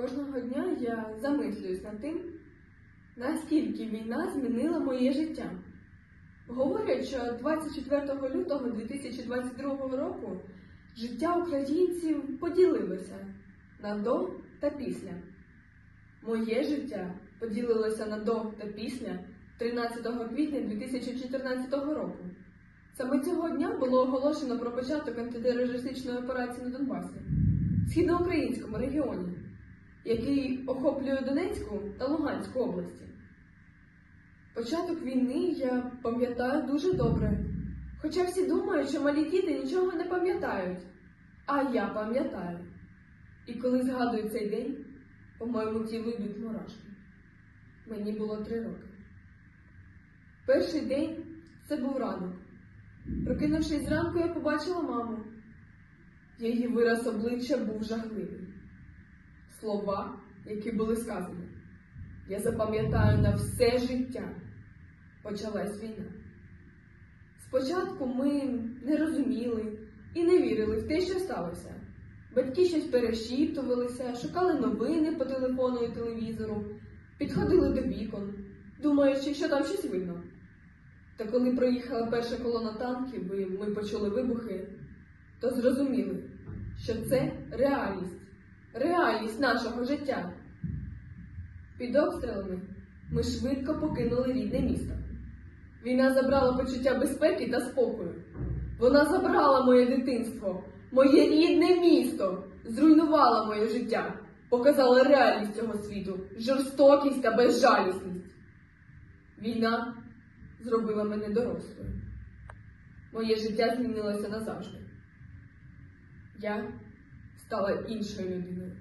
Кожного дня я замислююсь над тим, наскільки війна змінила моє життя. Говорять, що 24 лютого 2022 року життя українців поділилося на до та після. Моє життя поділилося на до та після 13 квітня 2014 року. Саме цього дня було оголошено про початок антитерористичної операції на Донбасі, в східноукраїнському регіоні, який охоплює Донецьку та Луганську області. Початок війни я пам'ятаю дуже добре. Хоча всі думають, що малі діти нічого не пам'ятають. А я пам'ятаю. І коли згадую цей день, по моєму тілу йдуть мурашки. Мені було три роки. Перший день це був ранок. Прокинувшись зранку, я побачила маму. Її вираз обличчя був жахливий. Слова, які були сказані, я запам'ятаю на все життя. Почалась війна. Спочатку ми не розуміли і не вірили в те, що сталося. Батьки щось перешіптувалися, шукали новини по телефону і телевізору, підходили до вікон, думаючи, що там щось видно. Та коли проїхала перша колона танків і ми почули вибухи, то зрозуміли, що це реальність, реальність нашого життя. Під обстрілами ми швидко покинули рідне місто. Війна забрала почуття безпеки та спокою. Вона забрала моє дитинство, моє рідне місто, зруйнувала моє життя, показала реальність цього світу, жорстокість та безжалісність. Війна зробила мене дорослою. Моє життя змінилося назавжди. Я стала іншою людиною.